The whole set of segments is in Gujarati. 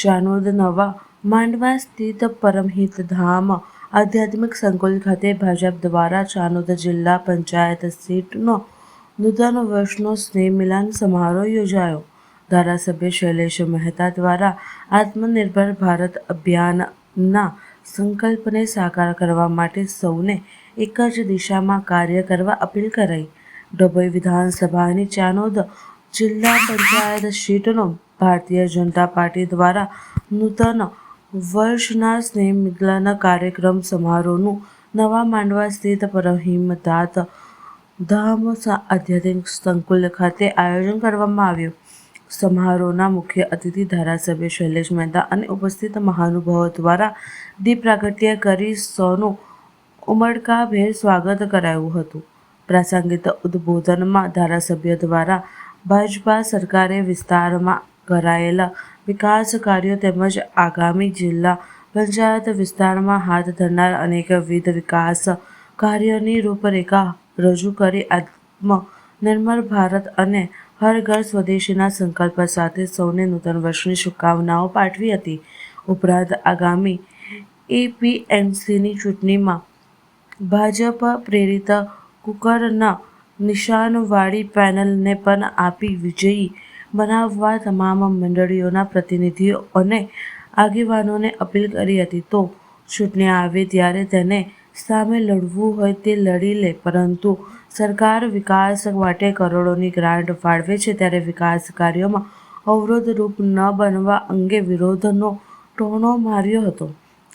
ચાનોદ નવા માંડવા સ્થિત પરમહિત ધામ આધ્યાત્મિક સંકુલ ખાતે ભાજપ દ્વારા ચાનોદ જિલ્લા પંચાયત સીટનો નૂતન વર્ષનો સ્નેહ મિલન સમારોહ યોજાયો. ધારાસભ્ય શૈલેષ મહેતા દ્વારા આત્મનિર્ભર ભારત અભિયાનના સંકલ્પને સાકાર કરવા માટે સૌને એક જ દિશામાં કાર્ય કરવા અપીલ કરાઈ. ડભોઈ વિધાનસભાની ચાનોદ જિલ્લા પંચાયત સીટનો ભારતીય જનતા પાર્ટી દ્વારા નૂતન વર્ષના સ્નેહ મિલન કાર્યક્રમ સમારોહનું નવા માંડવા સ્થિત પરહિમદાત ધામ આધ્યાત્મિક સંકુલ ખાતે આયોજન કરવામાં આવ્યું. સમારોહના મુખ્ય અતિથિ ધારાસભ્ય શૈલેષ મહેતા અને ઉપસ્થિત મહાનુભાવો દ્વારા દીપ પ્રાગટ્ય કરી સૌનું ઉમળકાભેર સ્વાગત કરાયું હતું. પ્રાસંગિક ઉદ્બોધનમાં ધારાસભ્ય દ્વારા ભાજપા સરકારે વિસ્તારમાં કરાયેલા વિકાસ કાર્યો તેમજ આગામી જિલ્લા પંચાયત વિસ્તારમાં હાથ ધરનાર અનેકવિધ વિકાસ કાર્યોની રૂપરેખા રજૂ કરી આત્મનિર્ભર ભારત અને હર ઘર સ્વદેશીના સંકલ્પ સાથે સૌને નૂતન વર્ષની શુભકામનાઓ પાઠવી હતી. ઉપરાંત આગામી એપીએમસીની ચૂંટણીમાં ભાજપ પ્રેરિત કુકરના નિશાનવાળી પેનલને પણ આપી વિજયી બનાવવા તમામ મંડળીઓના પ્રતિનિધિઓ અને આગેવાનોને અપીલ કરી હતી. તો ચૂંટણી આવે ત્યારે તેને સામે લડવું હોય તે લડી લે, પરંતુ સરકાર વિકાસ માટે કરોડોની ગ્રાન્ટ ફાળવે છે ત્યારે વિકાસ કાર્યોમાં અવરોધરૂપ ન બનવા અંગે વિરોધનો ટોણો માર્યો હતો.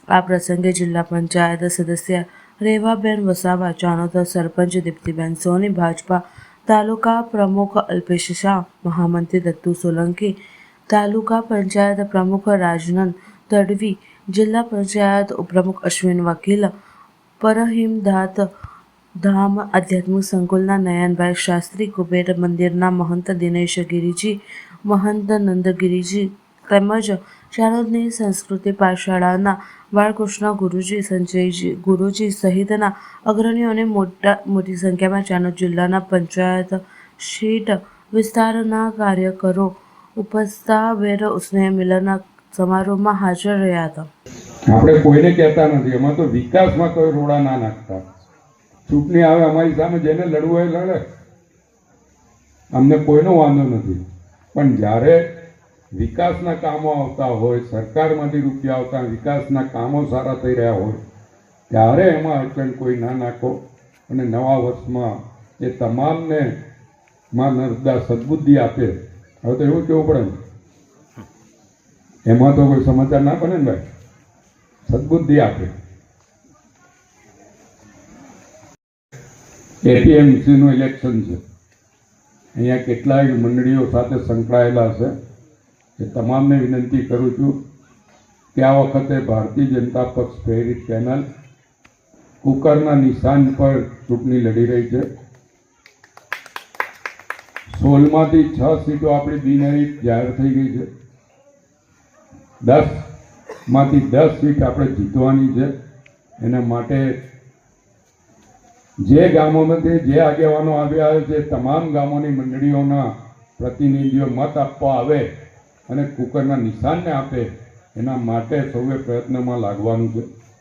આ પ્રસંગે જિલ્લા પંચાયત સદસ્ય રેવાબેન વસાવા, જાણોતર સરપંચ દીપ્તિબેન સોની, ભાજપા તાલુકા પ્રમુખ અલ્પેશ શાહ, મહામંત્રી દત્તુ સોલંકી, તાલુકા પંચાયત પ્રમુખ રાજનંદ તડવી, જિલ્લા પંચાયત ઉપપ્રમુખ અશ્વિન વકીલ પરહિમદાત ધામ આધ્યાત્મિક સંકુલના નયનભાઈ શાસ્ત્રી, કુબેર મંદિરના મહંત દિનેશ ગિરિજી મહંત નંદગિરિજી તેમજ શારદની સંસ્કૃતિ પાઠશાળાના બાળકૃષ્ણ ગુરુજી, સંજયજી, ગુરુજી સહિતના અગ્રણીઓને મોટા, મોટી સંખ્યામાં ચાણોદ જિલ્લાના પંચાયત શીટ વિસ્તારના કાર્યકરો ઉપસ્થાભેર સ્નેહ મિલન સમારોહમાં હાજર રહ્યા હતા. આપણે કોઈને કહેતા નથી. અમે તો વિકાસમાં કોઈ રોડા ના નાખતા. ચૂંટણી આવે અમારી સામે જેને લડવું એ લડે. અમને કોઈનો વાંધો નથી. પણ જ્યારે વિકાસના કામો આવતા હોય, સરકારમાંથી રૂપિયા આવતા, વિકાસના કામો સારા થઈ રહ્યા હોય, ત્યારે એમાં અડચણ કોઈ ના નાખો. અને નવા વર્ષમાં એ તમામને માં નર્મદા સદબુદ્ધિ આપે. હવે તો એવું કેવું પડે ને? એમાં તો કોઈ સમાચાર ના બને ને ભાઈ? સદબુદ્ધિ આપે. એપીએમસીનું ઇલેક્શન છે. અહીંયા કેટલાય મંડળીઓ સાથે સંકળાયેલા છે. એ તમામને વિનંતી કરું છું આ વખતે ભારતીય જનતા પક્ષ પ્રેરિત પેનલ કુકરના નિશાન પર ચૂંટણી લડી રહી છે. સોળમાંથી છ સીટો આપણી બિનહરીફ જાહેર થઈ ગઈ છે. દસમાંથી દસ સીટ આપણે જીતવાની છે. એના માટે જે ગામોમાંથી જે આગેવાનો આવ્યા છે, તમામ ગામોની મંડળીઓના પ્રતિનિધિઓ મત આપવા આવે અને કુકરના નિશાનને આપે એના માટે સૌએ પ્રયત્નમાં લાગવાનું છે.